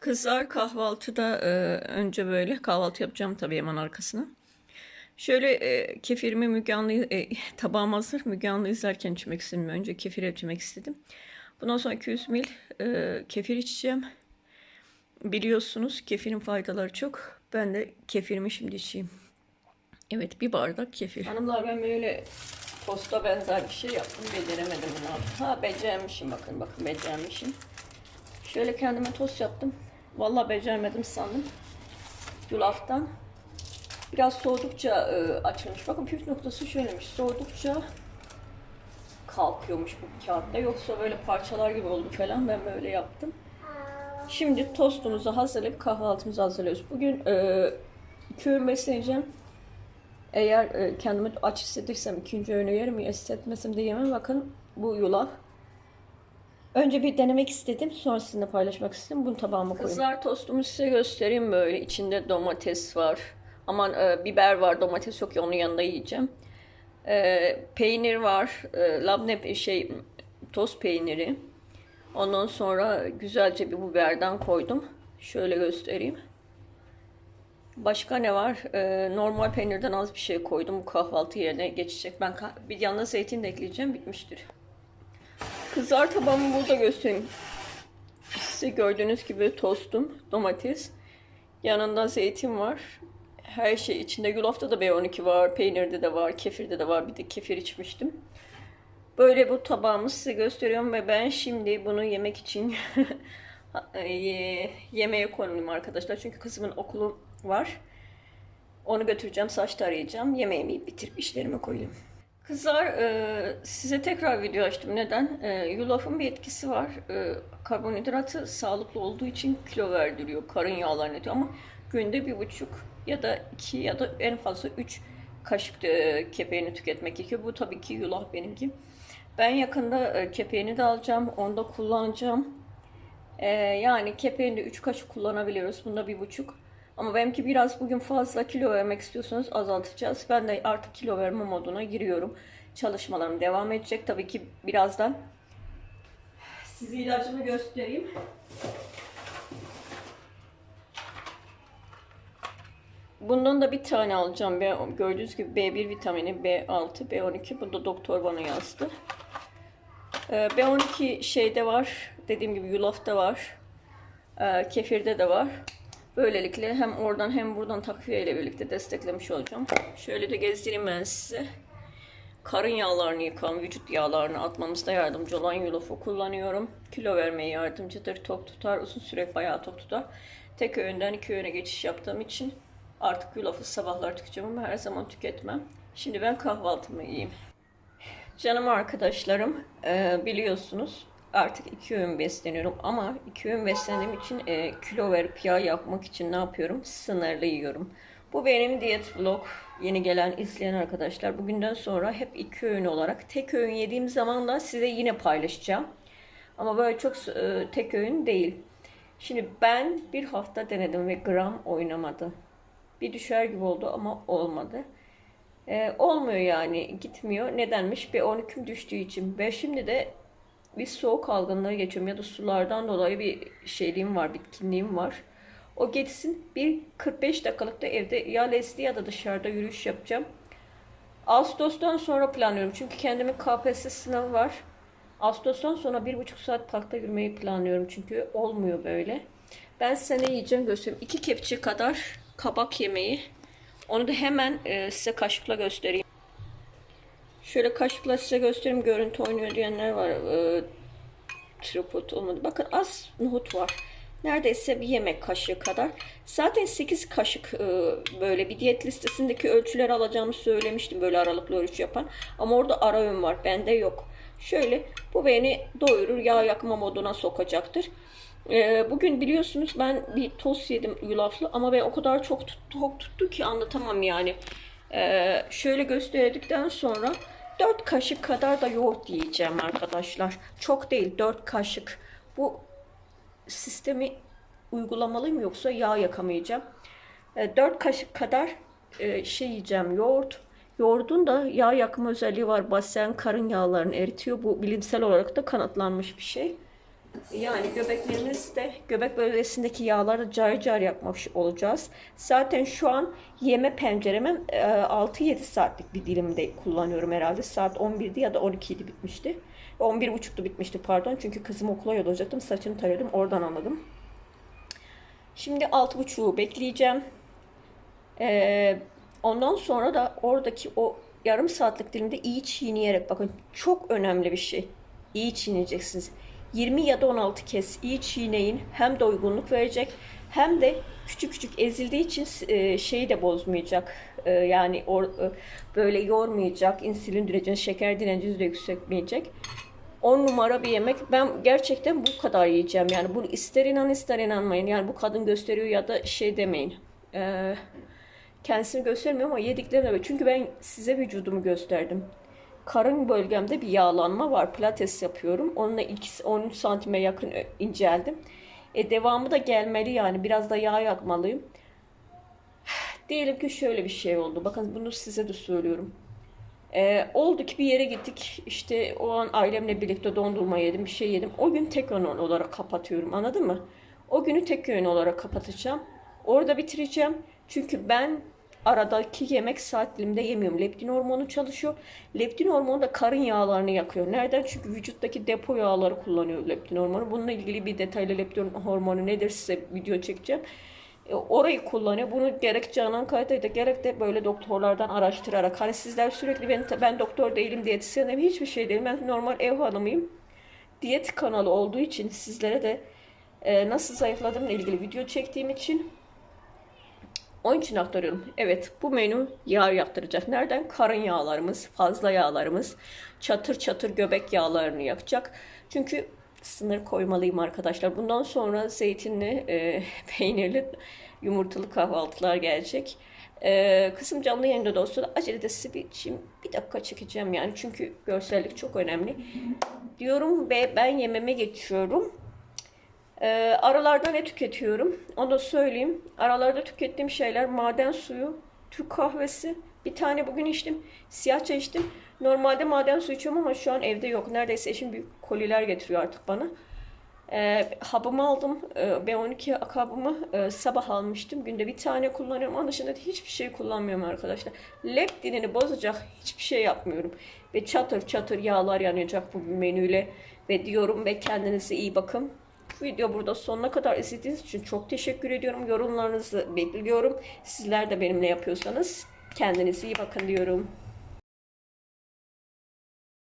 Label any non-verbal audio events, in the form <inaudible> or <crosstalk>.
Kızlar kahvaltıda e, önce böyle kahvaltı yapacağım tabii hemen arkasına. Şöyle e, kefirimi Müge Anlı, e, <laughs> tabağım hazır. Müge Anlı izlerken içmek istedim. Önce kefir içmek istedim. Bundan sonra 200 mil e, kefir içeceğim. Biliyorsunuz kefirin faydaları çok. Ben de kefirimi şimdi içeyim. Evet bir bardak kefir. Hanımlar ben böyle tosta benzer bir şey yaptım. Beceremedim bunu. Ha becermişim bakın bakın becermişim. Şöyle kendime tost yaptım. Vallahi beceremedim sandım. Yulaftan. Biraz soğudukça e, açılmış. Bakın püf noktası şöylemiş. Soğudukça kalkıyormuş bu kağıtta. Yoksa böyle parçalar gibi oldu falan. Ben böyle yaptım. Şimdi tostumuzu hazırlayıp kahvaltımızı hazırlıyoruz. Bugün e, iki öğün besleneceğim. Eğer e, kendimi aç hissedirsem ikinci öğünü yerim. Hissetmesem de yemem. Bakın bu yulaf. Önce bir denemek istedim. Sonra sizinle paylaşmak istedim. Bunu tabağıma koyayım. Kızlar tostumu size göstereyim böyle. İçinde domates var. Aman e, biber var. Domates yok ya onun yanında yiyeceğim. E, peynir var. E, labne şey toz peyniri. Ondan sonra güzelce bir biberden koydum. Şöyle göstereyim. Başka ne var? Ee, normal peynirden az bir şey koydum. Bu kahvaltı yerine geçecek. Ben bir yanına zeytin de ekleyeceğim. Bitmiştir. Kızar tabağımı burada göstereyim. Size gördüğünüz gibi tostum, domates. Yanında zeytin var. Her şey içinde. Yulafta da B12 var, peynirde de var, kefirde de var. Bir de kefir içmiştim. Böyle bu tabağımı size gösteriyorum ve ben şimdi bunu yemek için <laughs> ye- yemeğe konuluyum arkadaşlar. Çünkü kızımın okulu var. Onu götüreceğim, saç tarayacağım. Yemeğimi bitirip işlerime koyayım. Kızlar e, size tekrar video açtım. Neden? E, yulafın bir etkisi var. E, karbonhidratı sağlıklı olduğu için kilo verdiriyor. Karın yağlarını atıyor ama günde bir buçuk ya da iki ya da en fazla üç kaşık e, kepeğini tüketmek gerekiyor. Bu tabii ki yulaf benimki. Ben yakında kepeğini de alacağım. Onu da kullanacağım. Yani kepeğinde 3 kaşık kullanabiliyoruz. Bunda bir buçuk. Ama benimki biraz bugün fazla kilo vermek istiyorsanız azaltacağız. Ben de artık kilo verme moduna giriyorum. Çalışmalarım devam edecek. Tabii ki birazdan size ilacımı göstereyim. Bundan da bir tane alacağım. Gördüğünüz gibi B1 vitamini, B6, B12. Bunu da doktor bana yazdı. Ee, B12 şeyde var. Dediğim gibi yulafta var. Ee, kefirde de var. Böylelikle hem oradan hem buradan takviye ile birlikte desteklemiş olacağım. Şöyle de gezdireyim ben size. Karın yağlarını yıkan, vücut yağlarını atmamızda yardımcı olan yulafı kullanıyorum. Kilo vermeye yardımcıdır, tok tutar, uzun süre bayağı tok tutar. Tek öğünden iki öğüne geçiş yaptığım için artık yulafı sabahlar tüketeceğim ama her zaman tüketmem. Şimdi ben kahvaltımı yiyeyim. Canım arkadaşlarım biliyorsunuz artık iki öğün besleniyorum ama iki öğün beslendiğim için e, kilo verip yağ yapmak için ne yapıyorum? Sınırlı yiyorum. Bu benim diyet vlog. Yeni gelen izleyen arkadaşlar bugünden sonra hep iki öğün olarak tek öğün yediğim zaman da size yine paylaşacağım. Ama böyle çok e, tek öğün değil. Şimdi ben bir hafta denedim ve gram oynamadı. Bir düşer gibi oldu ama olmadı. Ee, olmuyor yani gitmiyor. Nedenmiş? Bir 12'm düştüğü için. Ben şimdi de bir soğuk algınlığı geçiyorum ya da sulardan dolayı bir şeyliğim var, bitkinliğim var. O geçsin. Bir 45 dakikalık da evde ya lesli ya da dışarıda yürüyüş yapacağım. Ağustos'tan sonra planlıyorum. Çünkü kendimin KPSS sınavı var. Ağustos'tan sonra bir buçuk saat parkta yürümeyi planlıyorum. Çünkü olmuyor böyle. Ben size ne yiyeceğim göstereyim. İki kepçe kadar kabak yemeği. Onu da hemen e, size kaşıkla göstereyim. Şöyle kaşıkla size göstereyim. Görüntü oynuyor diyenler var. E, tripod olmadı. Bakın az nohut var. Neredeyse bir yemek kaşığı kadar. Zaten 8 kaşık e, böyle bir diyet listesindeki ölçüleri alacağımı söylemiştim. Böyle aralıklı ölçü yapan. Ama orada ara öğün var. Bende yok. Şöyle bu beni doyurur. Yağ yakma moduna sokacaktır. E, bugün biliyorsunuz ben bir tost yedim yulaflı. Ama ben o kadar çok tut- tok tuttu ki anlatamam yani. E, şöyle gösterdikten sonra 4 kaşık kadar da yoğurt yiyeceğim arkadaşlar. Çok değil 4 kaşık. Bu sistemi uygulamalıyım yoksa yağ yakamayacağım. 4 kaşık kadar e, şey yiyeceğim yoğurt. Yoğurdun da yağ yakma özelliği var. Basen karın yağlarını eritiyor. Bu bilimsel olarak da kanıtlanmış bir şey. Yani göbeklerimizde, göbek bölgesindeki yağları car car yapmış olacağız. Zaten şu an yeme penceremin e, 6-7 saatlik bir dilimde kullanıyorum herhalde. Saat 11'di ya da 12'ydi bitmişti. 11.30'du bitmişti pardon. Çünkü kızım okula yollayacaktım. Saçını tarıyordum. Oradan anladım. Şimdi 6.30'u bekleyeceğim. Ee, ondan sonra da oradaki o yarım saatlik dilimde iyi çiğneyerek bakın çok önemli bir şey. İyi çiğneyeceksiniz. 20 ya da 16 kez iyi çiğneyin. Hem doygunluk verecek hem de küçük küçük ezildiği için e, şeyi de bozmayacak. E, yani e, böyle yormayacak. insülin direncini, şeker direncinizi de yükseltmeyecek. 10 numara bir yemek. Ben gerçekten bu kadar yiyeceğim. Yani bunu ister inan ister inanmayın. Yani bu kadın gösteriyor ya da şey demeyin. Eee kendisini göstermiyor ama yediklerimle. Çünkü ben size vücudumu gösterdim. Karın bölgemde bir yağlanma var. Pilates yapıyorum. Onunla 2 13 santime yakın ö- inceldim. E devamı da gelmeli yani. Biraz da yağ yakmalıyım. <sighs> Diyelim ki şöyle bir şey oldu. Bakın bunu size de söylüyorum. E, oldu ki bir yere gittik. İşte o an ailemle birlikte dondurma yedim, bir şey yedim. O gün tek öğün olarak kapatıyorum. Anladın mı? O günü tek öğün olarak kapatacağım. Orada bitireceğim. Çünkü ben aradaki yemek saat yemiyorum. Leptin hormonu çalışıyor. Leptin hormonu da karın yağlarını yakıyor. Nereden? Çünkü vücuttaki depo yağları kullanıyor leptin hormonu. Bununla ilgili bir detaylı leptin hormonu nedir size video çekeceğim. E, orayı kullanıyor. Bunu gerek Canan Kaytay'da gerek de böyle doktorlardan araştırarak. Hani sizler sürekli ben, ben doktor değilim, diyetisyenim hiçbir şey değilim. Ben normal ev hanımıyım. Diyet kanalı olduğu için sizlere de e, nasıl zayıfladığımla ilgili video çektiğim için onun için aktarıyorum. Evet bu menü yağ yaktıracak. Nereden? Karın yağlarımız, fazla yağlarımız, çatır çatır göbek yağlarını yakacak. Çünkü sınır koymalıyım arkadaşlar. Bundan sonra zeytinli, e, <laughs> peynirli, yumurtalı kahvaltılar gelecek. E, kısım canlı yayında da olsa da acele de size bir, şimdi bir dakika çekeceğim yani. Çünkü görsellik çok önemli. Diyorum ve ben yememe geçiyorum. Ee, aralarda ne tüketiyorum? Onu da söyleyeyim. Aralarda tükettiğim şeyler maden suyu, Türk kahvesi. Bir tane bugün içtim. Siyah çay içtim. Normalde maden suyu içiyorum ama şu an evde yok. Neredeyse eşim büyük koliler getiriyor artık bana. Ee, hapımı aldım. Ee, B12 akabımı e, sabah almıştım. Günde bir tane kullanıyorum. Onun dışında da hiçbir şey kullanmıyorum arkadaşlar. Leptinini bozacak hiçbir şey yapmıyorum. Ve çatır çatır yağlar yanacak bu menüyle. Ve diyorum ve kendinize iyi bakın. Bu video burada sonuna kadar izlediğiniz için çok teşekkür ediyorum. Yorumlarınızı bekliyorum. Sizler de benimle yapıyorsanız kendinize iyi bakın diyorum.